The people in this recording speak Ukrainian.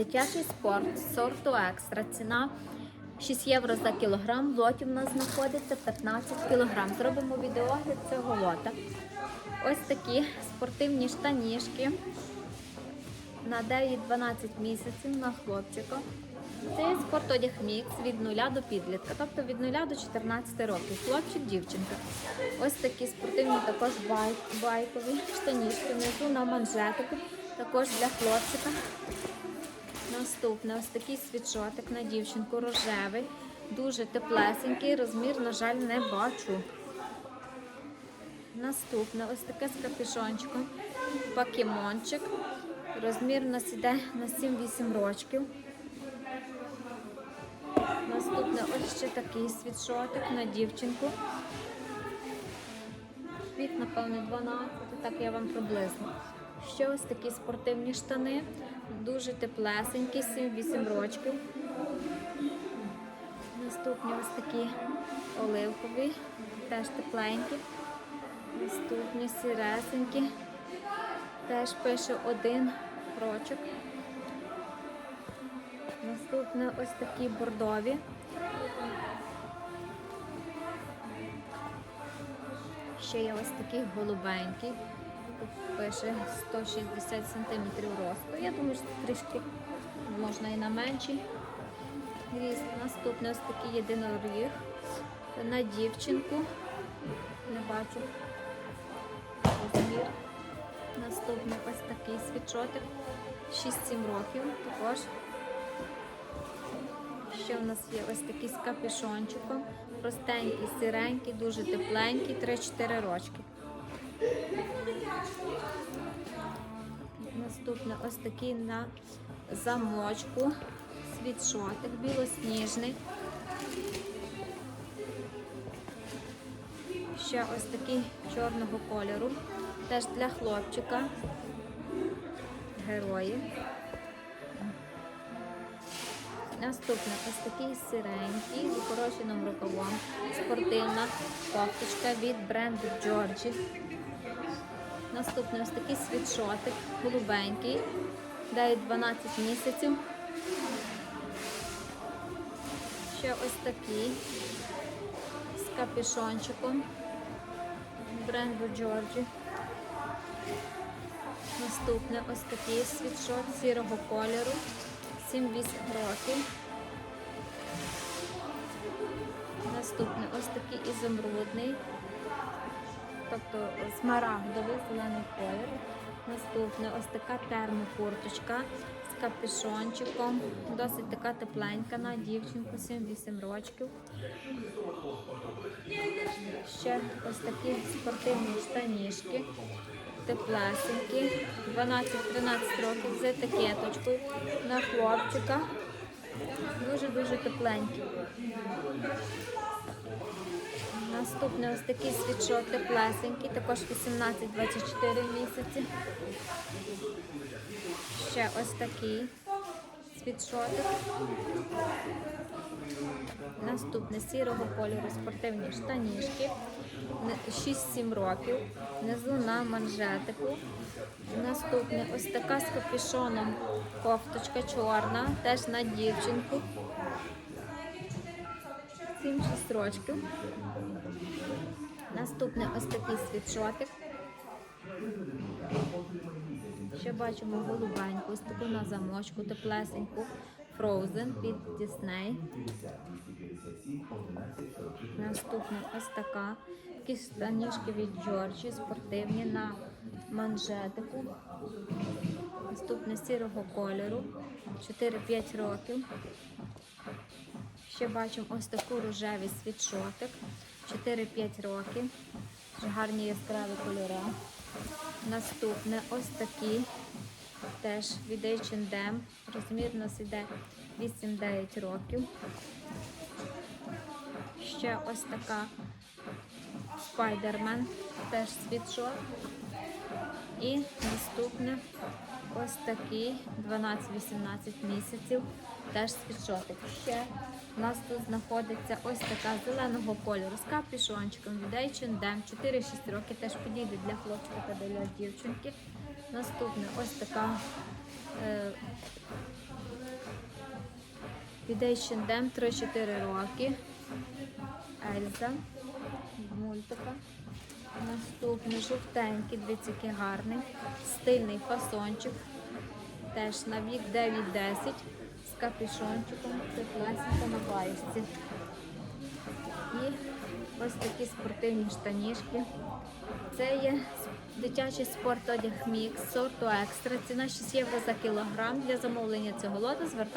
Дитячий спорт сорту екстра. Ціна 6 євро за кілограм. Лоті в нас знаходиться 15 кілограм. Зробимо відеогляд цього лота. Ось такі спортивні штанішки на 9-12 місяців на хлопчика. Це спортодяг мікс від 0 до підлітка, тобто від 0 до 14 років. Хлопчик, дівчинка. Ось такі спортивні також байкові штанішки внизу на манжетику, також для хлопчика. Наступне ось такий світшотик на дівчинку рожевий, дуже теплесенький, розмір, на жаль, не бачу. Наступне ось таке з капюшончиком, покемончик. Розмір у нас іде на 7-8 рочків. Наступне ось ще такий світшотик на дівчинку. Вік, напевно, 12, так я вам приблизно. Ще ось такі спортивні штани, дуже теплесенькі, 7-8 рочків. Наступні ось такі оливкові, теж тепленькі. Наступні сіресенькі. Теж пише один рочок. Наступне ось такі бордові. Ще є ось такий голубенький. Тут пише 160 см росту. Я думаю, що трішки можна і на менший ріст. Наступне ось такий єдиноріг на дівчинку. Не бачу розмір. Наступний ось такий світшотик 6-7 років також. Ще в нас є ось такий з капюшончиком. Простенький, сиренький, дуже тепленький, 3-4 рочки. Наступне ось такий на замочку. Світшотик білосніжний. Ще ось такий чорного кольору. Теж для хлопчика. Герої. Наступне ось такий сиренький з укороченим рукавом. Спортивна кофточка від бренду Джорджі. Наступний ось такий світшотик, голубенький, дає 12 місяців. Ще ось такий з капюшончиком бренду Джорджі. Наступне ось такий світшот сірого кольору, 7-8 років. Наступне ось такий ізумрудний, тобто смарагдовий зелений колір. Наступне ось така термокурточка з капюшончиком, досить така тепленька на дівчинку, 7-8 років. Ще ось такі спортивні штанішки, теплесенькі, 12-13 років з етикеточкою на хлопчика. Дуже-дуже тепленькі. Наступний ось такий світшот теплесенький, також 18-24 місяці. Ще ось такий світшотик. Наступне сірого кольору спортивні штанішки. 6-7 років. Внизу на манжетику. Наступне ось така з капюшоном кофточка чорна, теж на дівчинку. 7-6 рочків. Наступне ось такий світшотик. Ще бачимо голубеньку, ось таку на замочку, теплесеньку. Frozen від Disney. Наступна ось така. Такі від Джорджі, спортивні на манжетику. Наступне сірого кольору. 4-5 років. Ще бачимо ось таку рожевий світшотик. 4-5 років. Гарні яскраві кольори. Наступне ось такі. Теж від H&M. Розмір у нас іде 8-9 років. Ще ось така Spider-Man, теж світшот. І наступне ось такий 12-18 місяців, теж світшотик. Ще у нас тут знаходиться ось така зеленого кольору з капюшончиком від H&M. 4-6 років теж підійде для хлопчика та для дівчинки. Наступне ось така е, Від H&M 3-4 роки. Ельза. Мультика. Наступний жовтенький, дивіться, який гарний. Стильний фасончик. Теж на вік 9-10 з капюшончиком, теплесенько на баєчці. І ось такі спортивні штанішки. Це є дитячий спорт одяг мікс сорту екстра. Ціна 6 євро за кілограм. Для замовлення цього лоту звертайтеся